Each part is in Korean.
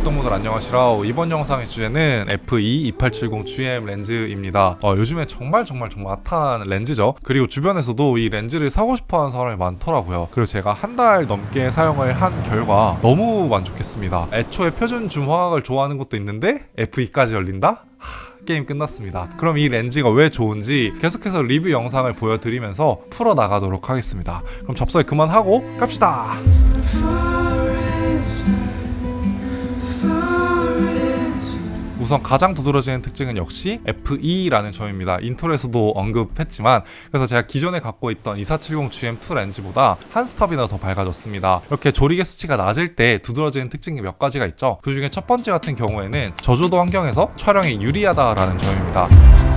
일동무들 안녕하시라 이번 영상의 주제는 F2 2870GM 렌즈입니다 어, 요즘에 정말 정말 정말 핫한 렌즈죠 그리고 주변에서도 이 렌즈를 사고 싶어하는 사람이 많더라고요 그리고 제가 한 달 넘게 사용을 한 결과 너무 만족했습니다 애초에 표준 줌 화각을 좋아하는 것도 있는데 F2까지 열린다? 하, 게임 끝났습니다. 그럼 이 렌즈가 왜 좋은지 계속해서 리뷰 영상을 보여드리면서 풀어나가도록 하겠습니다. 그럼 접속을 그만하고 갑시다! 우선 가장 두드러지는 특징은 역시 F2라는 점입니다. 인트로에서도 언급했지만 그래서 제가 기존에 갖고 있던 2470GM2 렌즈보다 한 스탑이나 더 밝아졌습니다. 이렇게 조리개 수치가 낮을 때 두드러지는 특징이 몇 가지가 있죠. 그 중에 첫 번째 같은 경우에는 저조도 환경에서 촬영이 유리하다라는 점입니다.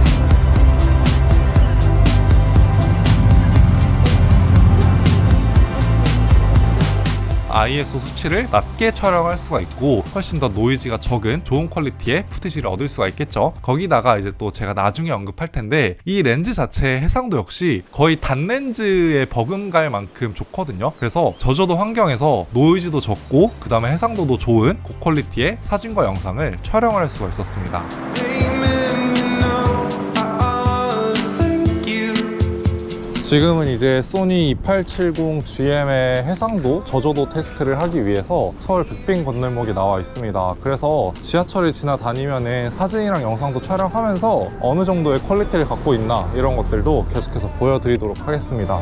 ISO 수치를 낮게 촬영할 수가 있고 훨씬 더 노이즈가 적은 좋은 퀄리티의 푸티지를 얻을 수가 있겠죠. 거기다가 이제 또 제가 나중에 언급할 텐데 이 렌즈 자체의 해상도 역시 거의 단렌즈에 버금갈 만큼 좋거든요. 그래서 저조도 환경에서 노이즈도 적고 그 다음에 해상도도 좋은 고퀄리티의 사진과 영상을 촬영을 할 수가 있었습니다. 지금은 이제 소니 2870GM의 해상도 저조도 테스트를 하기 위해서 서울 백빈 건널목에 나와 있습니다. 그래서 지하철을 지나다니면은 사진이랑 영상도 촬영하면서 어느 정도의 퀄리티를 갖고 있나 이런 것들도 계속해서 보여드리도록 하겠습니다.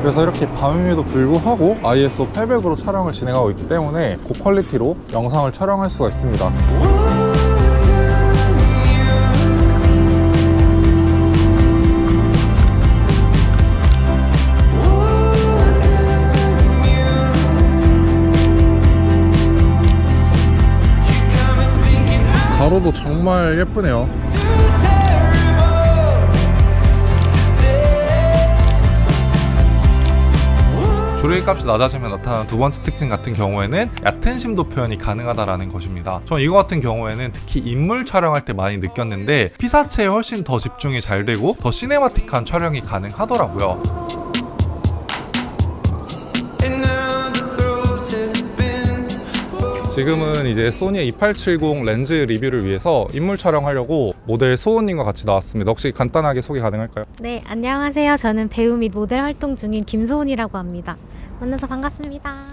그래서 이렇게 밤임에도 불구하고 ISO 800으로 촬영을 진행하고 있기 때문에 고퀄리티로 영상을 촬영할 수가 있습니다. 정말 예쁘네요. 조리의 값이 낮아지면 나타나는 두 번째 특징 같은 경우에는 얕은 심도 표현이 가능하다라는 것입니다. 전 이거 같은 경우에는 특히 인물 촬영할 때 많이 느꼈는데 피사체에 훨씬 더 집중이 잘 되고 더 시네마틱한 촬영이 가능하더라고요. 지금은 이제 소니 2870 렌즈 리뷰를 위해서 인물 촬영하려고 모델 소은님과 같이 나왔습니다. 혹시 간단하게 소개 가능할까요? 네, 안녕하세요. 저는 배우 및 모델 활동 중인 김소은이라고 합니다. 만나서 반갑습니다.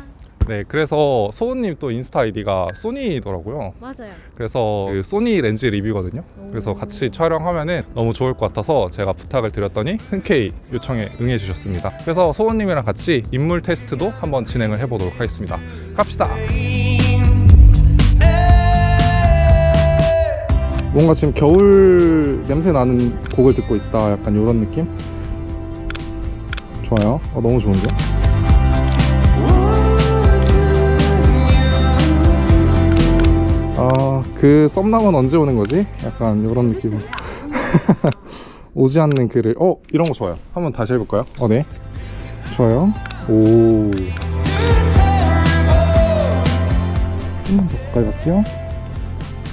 네, 그래서 소은님 또 인스타 아이디가 소니더라고요. 맞아요. 그래서 그 소니 렌즈 리뷰거든요. 그래서 같이 촬영하면은 너무 좋을 것 같아서 제가 부탁을 드렸더니 흔쾌히 요청에 응해 주셨습니다. 그래서 소은님이랑 같이 인물 테스트도 한번 진행을 해보도록 하겠습니다. 갑시다. 뭔가 지금 겨울 냄새 나는 곡을 듣고 있다. 약간 이런 느낌? 좋아요. 어, 너무 좋은데? 아, 그 썸남은 언제 오는 거지? 약간 이런 느낌. 오지 않는 그를. 어, 이런 거 좋아요. 한번 다시 해볼까요? 어, 네. 좋아요. 오. 더 가까이 갈게요.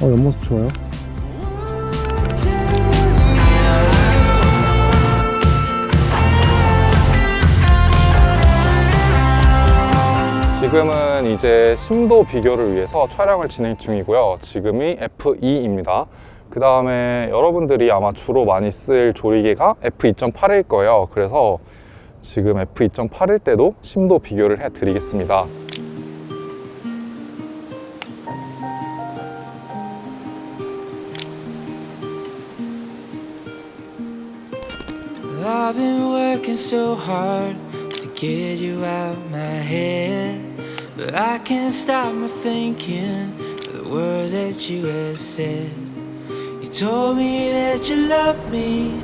어, 옆모습 좋아요. 지금은 이제 심도 비교를 위해서 촬영을 진행 중이고요. 지금이 F2입니다. 그 다음에 여러분들이 아마 주로 많이 쓸 조리개가 F2.8일 거예요. 그래서 지금 F2.8일 때도 심도 비교를 해 드리겠습니다. I've been working so hard to get you out my head. But I can't stop my thinking of the words that you have said. You told me that you loved me.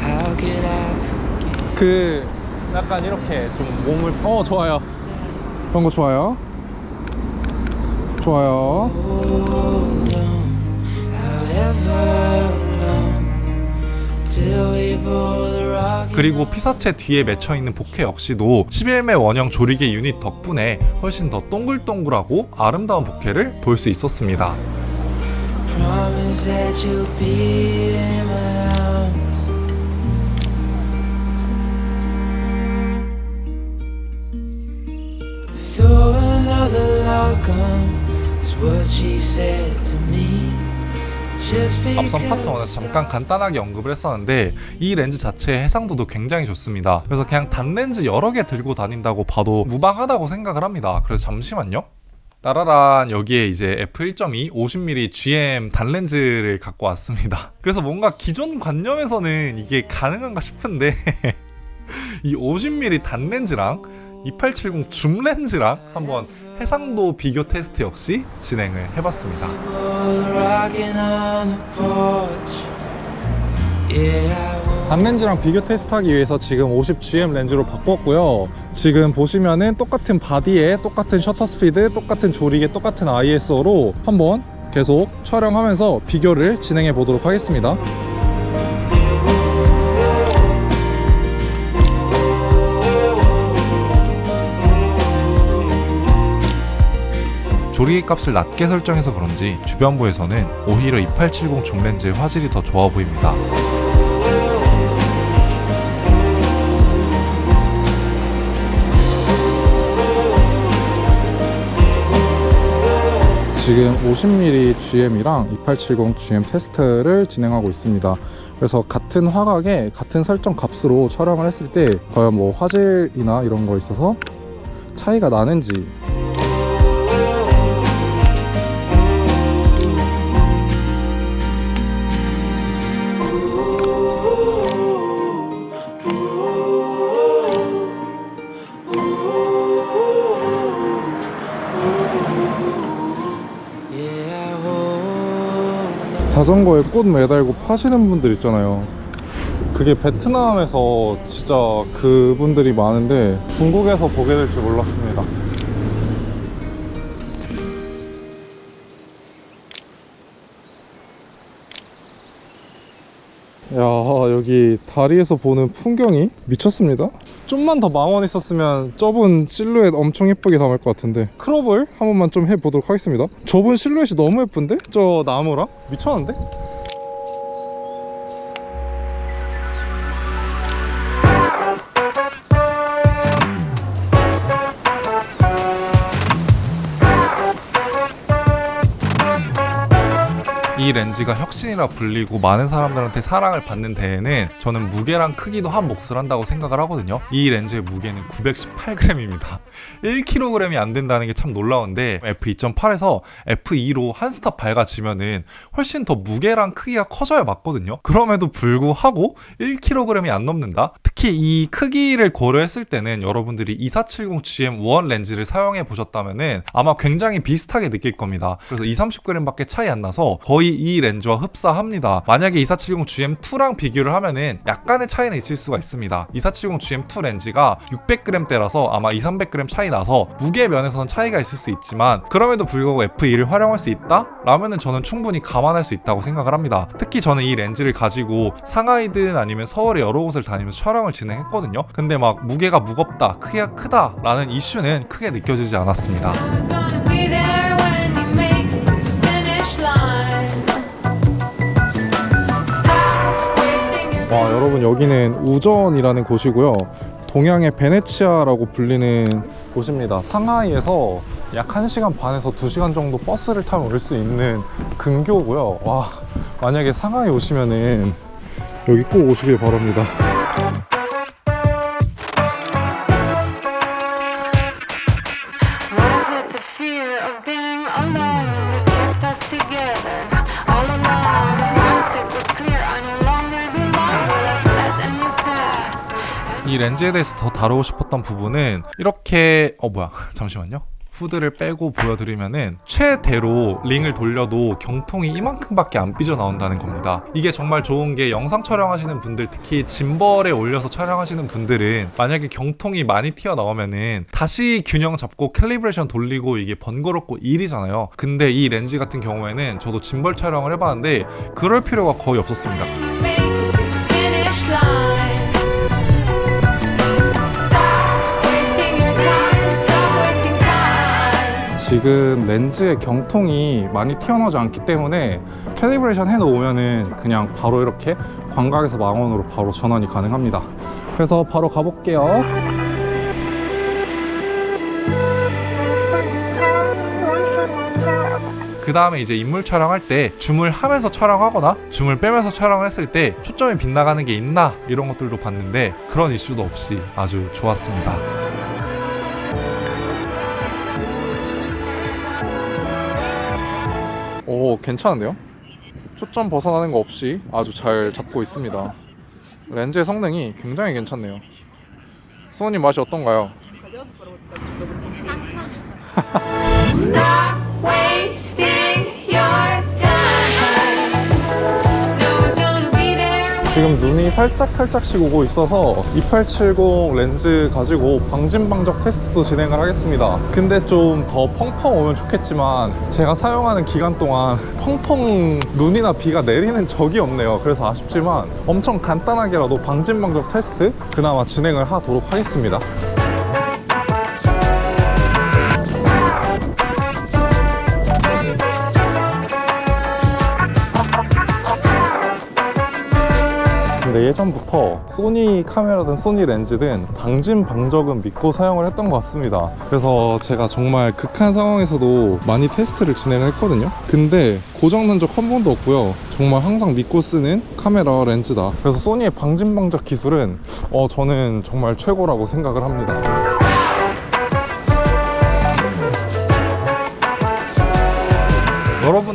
How could I forget? 그 약간 이렇게 좀 몸을 어 좋아요. 그런 거 좋아요. 좋아요. 그리고 피사체 뒤에 맺혀 있는 복회 역시도 11매 원형 조리개 유닛 덕분에 훨씬 더 동글동글하고 아름다운 복회를 볼 수 있었습니다. 앞선 because 파트원에서 잠깐 간단하게 언급을 했었는데 이 렌즈 자체의 해상도도 굉장히 좋습니다. 그래서 그냥 단렌즈 여러 개 들고 다닌다고 봐도 무방하다고 생각을 합니다. 그래서 잠시만요. 따라란 여기에 이제 f1.2 50mm GM 단렌즈를 갖고 왔습니다. 그래서 뭔가 기존 관념에서는 이게 가능한가 싶은데 이 50mm 단렌즈랑 2870 줌 렌즈랑 한번 해상도 비교 테스트 역시 진행을 해봤습니다. Won't 단렌즈랑 비교 테스트하기 위해서 지금 50GM 렌즈로 바꿨고요. 지금 보시면은 똑같은 바디에 똑같은 셔터 스피드, 똑같은 조리개, 똑같은 ISO로 한번 계속 촬영하면서 비교를 진행해 보도록 하겠습니다. 조리개 값을 낮게 설정해서 그런지 주변부에서는 오히려 2870 줌렌즈의 화질이 더 좋아 보입니다. 지금 50mm GM이랑 2870 GM 테스트를 진행하고 있습니다. 그래서 같은 화각에 같은 설정 값으로 촬영을 했을 때 과연 뭐 화질이나 이런 거 있어서 차이가 나는지 자전거에 꽃 매달고 파시는 분들 있잖아요. 그게 베트남에서 진짜 그분들이 많은데 중국에서 보게 될 줄 몰랐습니다. 여기 다리에서 보는 풍경이 미쳤습니다 좀만 더 망원 있었으면 저분 실루엣 엄청 예쁘게 담을 것 같은데 크롭을 한 번만 좀 해보도록 하겠습니다 저분 실루엣이 너무 예쁜데? 저 나무랑? 미쳤는데? 이 렌즈가 혁신이라 불리고 많은 사람들한테 사랑을 받는 데에는 저는 무게랑 크기도 한 몫을 한다고 생각을 하거든요. 이 렌즈의 무게는 918g입니다. 1kg이 안 된다는 게 참 놀라운데 f2.8에서 f2로 한 스탑 밝아지면은 훨씬 더 무게랑 크기가 커져야 맞거든요. 그럼에도 불구하고 1kg이 안 넘는다. 특히 이 크기를 고려했을 때는 여러분들이 2470 GM1 렌즈를 사용해 보셨다면은 아마 굉장히 비슷하게 느낄 겁니다. 그래서 2, 30g밖에 차이 안 나서 거의 이 렌즈와 흡사합니다. 만약에 2470 GM2랑 비교를 하면은 약간의 차이는 있을 수가 있습니다. 2470 GM2 렌즈가 600g대라서 아마 2, 300g 차이 나서 무게 면에서는 차이가 있을 수 있지만 그럼에도 불구하고 F2를 활용할 수 있다? 라면은 저는 충분히 감안할 수 있다고 생각을 합니다. 특히 저는 이 렌즈를 가지고 상하이든 아니면 서울의 여러 곳을 다니면서 촬영을 진행했거든요. 근데 막 무게가 무겁다, 크기가 크다 라는 이슈는 크게 느껴지지 않았습니다. 여러분 여기는 우전이라는 곳이고요. 동양의 베네치아라고 불리는 곳입니다. 상하이에서 약 1시간 반에서 2시간 정도 버스를 타면 올 수 있는 근교고요. 와 만약에 상하이 오시면은 여기 꼭 오시길 바랍니다 이 렌즈에 대해서 더 다루고 싶었던 부분은 이렇게 어 뭐야. 잠시만요. 후드를 빼고 보여드리면은 최대로 링을 돌려도 경통이 이만큼밖에 안 삐져 나온다는 겁니다. 이게 정말 좋은 게 영상 촬영하시는 분들 특히 짐벌에 올려서 촬영하시는 분들은 만약에 경통이 많이 튀어 나오면은 다시 균형 잡고 캘리브레이션 돌리고 이게 번거롭고 일이잖아요. 근데 이 렌즈 같은 경우에는 저도 짐벌 촬영을 해봤는데 그럴 필요가 거의 없었습니다 지금 렌즈의 경통이 많이 튀어나오지 않기 때문에 캘리브레이션 해놓으면은 그냥 바로 이렇게 광각에서 망원으로 바로 전환이 가능합니다 그래서 바로 가볼게요 그 다음에 이제 인물 촬영할 때 줌을 하면서 촬영하거나 줌을 빼면서 촬영을 했을 때 초점이 빗나가는 게 있나 이런 것들도 봤는데 그런 이슈도 없이 아주 좋았습니다. 괜찮은데요? 초점 벗어나는 거 없이 아주 잘 잡고 있습니다. 렌즈의 성능이 굉장히 괜찮네요. 소니 맛이 어떤가요? 지금 눈이 살짝 살짝씩 오고 있어서 2870 렌즈 가지고 방진방적 테스트도 진행을 하겠습니다. 근데 좀 더 펑펑 오면 좋겠지만 제가 사용하는 기간 동안 펑펑 눈이나 비가 내리는 적이 없네요. 그래서 아쉽지만 엄청 간단하게라도 방진방적 테스트 그나마 진행을 하도록 하겠습니다. 근데 예전부터 소니 카메라든 소니 렌즈든 방진 방적은 믿고 사용을 했던 것 같습니다. 그래서 제가 정말 극한 상황에서도 많이 테스트를 진행을 했거든요. 근데 고장난 적 한 번도 없고요. 정말 항상 믿고 쓰는 카메라 렌즈다. 그래서 소니의 방진 방적 기술은 어, 저는 정말 최고라고 생각을 합니다.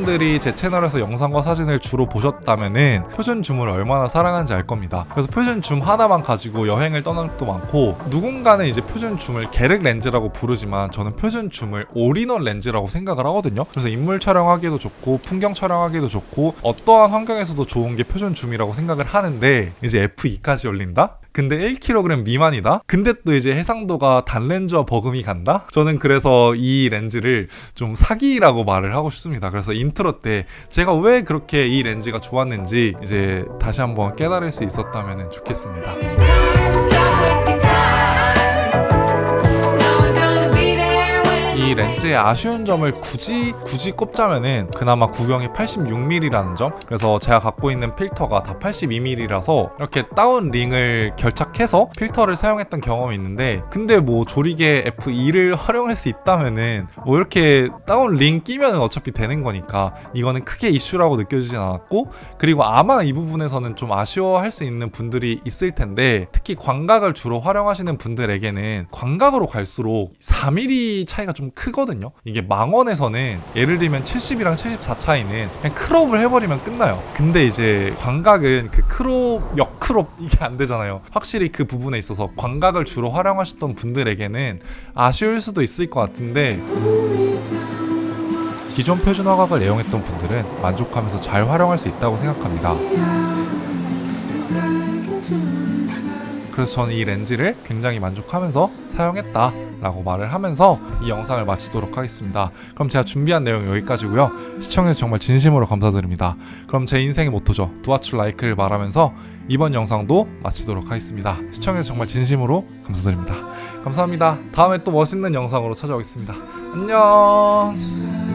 여러분들이 제 채널에서 영상과 사진을 주로 보셨다면은 표준 줌을 얼마나 사랑하는지 알 겁니다. 그래서 표준 줌 하나만 가지고 여행을 떠난 적도 많고 누군가는 이제 표준 줌을 계륵 렌즈라고 부르지만 저는 표준 줌을 올인원 렌즈라고 생각을 하거든요. 그래서 인물 촬영하기도 좋고 풍경 촬영하기도 좋고 어떠한 환경에서도 좋은 게 표준 줌이라고 생각을 하는데 이제 F2까지 열린다? 근데 1kg 미만이다? 근데 또 이제 해상도가 단렌즈와 버금이 간다? 저는 그래서 이 렌즈를 좀 사기라고 말을 하고 싶습니다. 그래서 인트로 때 제가 왜 그렇게 이 렌즈가 좋았는지 이제 다시 한번 깨달을 수 있었다면 좋겠습니다. 이 렌즈의 아쉬운 점을 굳이 굳이 꼽자면은 그나마 구경이 86mm라는 점. 그래서 제가 갖고 있는 필터가 다 82mm라서 이렇게 다운 링을 결착해서 필터를 사용했던 경험이 있는데 근데 뭐 조리개 F2를 활용할 수 있다면은 뭐 이렇게 다운 링 끼면은 어차피 되는 거니까 이거는 크게 이슈라고 느껴지진 않았고 그리고 아마 이 부분에서는 좀 아쉬워할 수 있는 분들이 있을 텐데 특히 광각을 주로 활용하시는 분들에게는 광각으로 갈수록 4mm 차이가 좀 크거든요. 이게 망원에서는 예를 들면 70이랑 74 차이는 그냥 크롭을 해버리면 끝나요. 근데 이제 광각은 그 크롭, 역크롭 이게 안 되잖아요. 확실히 그 부분에 있어서 광각을 주로 활용하셨던 분들에게는 아쉬울 수도 있을 것 같은데 기존 표준 화각을 애용했던 분들은 만족하면서 잘 활용할 수 있다고 생각합니다. 그래서 저는 이 렌즈를 굉장히 만족하면서 사용했다 라고 말을 하면서 이 영상을 마치도록 하겠습니다. 그럼 제가 준비한 내용 여기까지고요. 시청해주셔서 정말 진심으로 감사드립니다. 그럼 제 인생의 모토죠. 두아출 라이크를 말하면서 이번 영상도 마치도록 하겠습니다. 시청해주셔서 정말 진심으로 감사드립니다. 감사합니다. 다음에 또 멋있는 영상으로 찾아오겠습니다. 안녕.